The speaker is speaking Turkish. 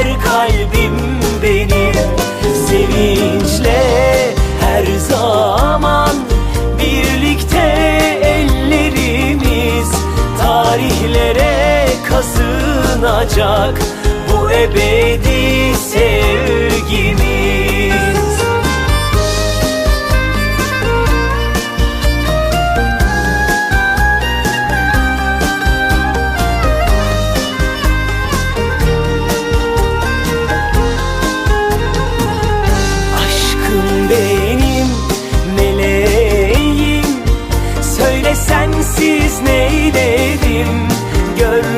çeker kalbim benim. Sevinçle her zaman Birlikte ellerimiz Tarihlere kazınacak Bu ebedi sevgimiz